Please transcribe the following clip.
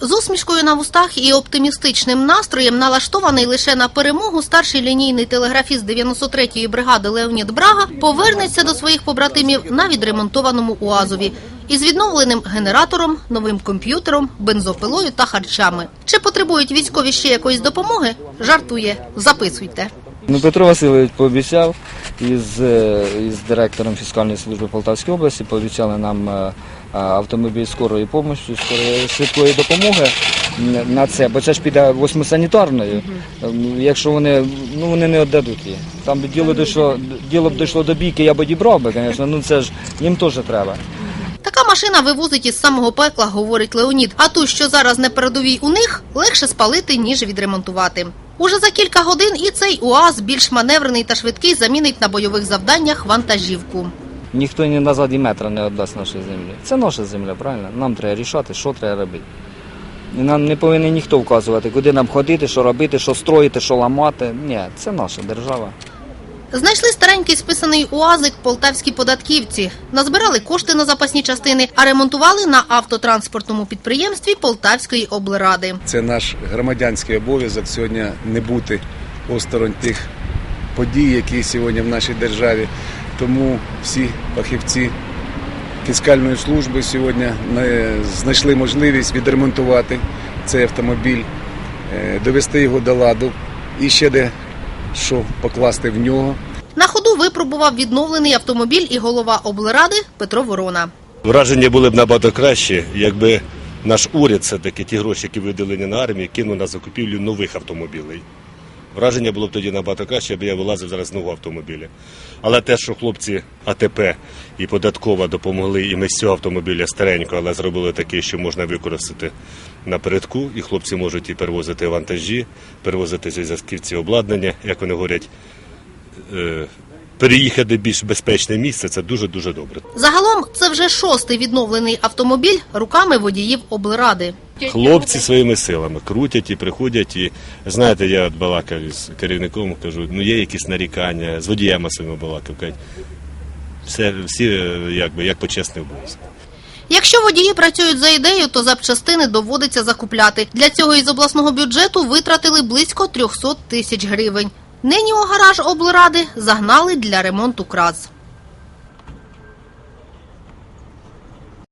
З усмішкою на вустах і оптимістичним настроєм налаштований лише на перемогу старший лінійний телеграфіст 93-ї бригади Леонід Брага повернеться до своїх побратимів на відремонтованому УАЗові із відновленим генератором, новим комп'ютером, бензопилою та харчами. Чи потребують військові ще якоїсь допомоги? Жартує. Записуйте. Ну, Петро Васильович пообіцяв із, е, із директором фіскальної служби Полтавської області, пообіцяли нам е, автомобіль скорої допомоги, скорої швидкої допомоги на це, бо це ж піде восьмисанітарною. Ем, Якщо вони, ну вони не віддадуть її. Там би діло дійшло, діло б дійшло до бійки, я б дібрав би, звісно, ну це ж їм теж треба. Така машина вивозить із самого пекла, говорить Леонід. А ту, що зараз на передовій у них, легше спалити, ніж відремонтувати. Уже за кілька годин і цей УАЗ, більш маневрений та швидкий, замінить на бойових завданнях вантажівку. Ніхто ні назад і метра не віддасть нашій землі. Це наша земля, правильно? Нам треба рішати, що треба робити. Нам не повинен ніхто вказувати, куди нам ходити, що робити, що строїти, що ламати. Ні, це наша держава. Знайшли старенький списаний УАЗик полтавські податківці, назбирали кошти на запасні частини, а ремонтували на автотранспортному підприємстві Полтавської облради. Це наш громадянський обов'язок сьогодні не бути осторонь тих подій, які сьогодні в нашій державі. Тому всі фахівці фіскальної служби сьогодні е, знайшли можливість відремонтувати цей автомобіль, е, довести його до ладу і ще де що покласти в нього. На ходу випробував відновлений автомобіль і голова облради Петро Ворона. Враження були б набагато краще, якби наш уряд все-таки ті гроші, які виділені на армію, кинув на закупівлю нових автомобілей. Враження було б тоді набагато краще, аби я вилазив зараз з нового автомобіля. Але те, що хлопці АТП і податкова допомогли, і ми з цього автомобіля старенько, але зробили такий, що можна використати напередку, і хлопці можуть і перевозити вантажі, перевозити зі зв'язківці обладнання, як вони говорять, е, переїхати більш безпечне місце, це дуже-дуже добре. Загалом це вже шостий відновлений автомобіль руками водіїв облради. Хлопці своїми силами крутять і приходять. І знаєте, я от балакав з керівником, кажу, ну є якісь нарікання, з водіями своїми балакав. Кажуть, все, всі е, якби як почесний обов'язок. Якщо водії працюють за ідею, то запчастини доводиться закупляти. Для цього із обласного бюджету витратили близько 300 тисяч гривень. Нині у гараж облради загнали для ремонту краз.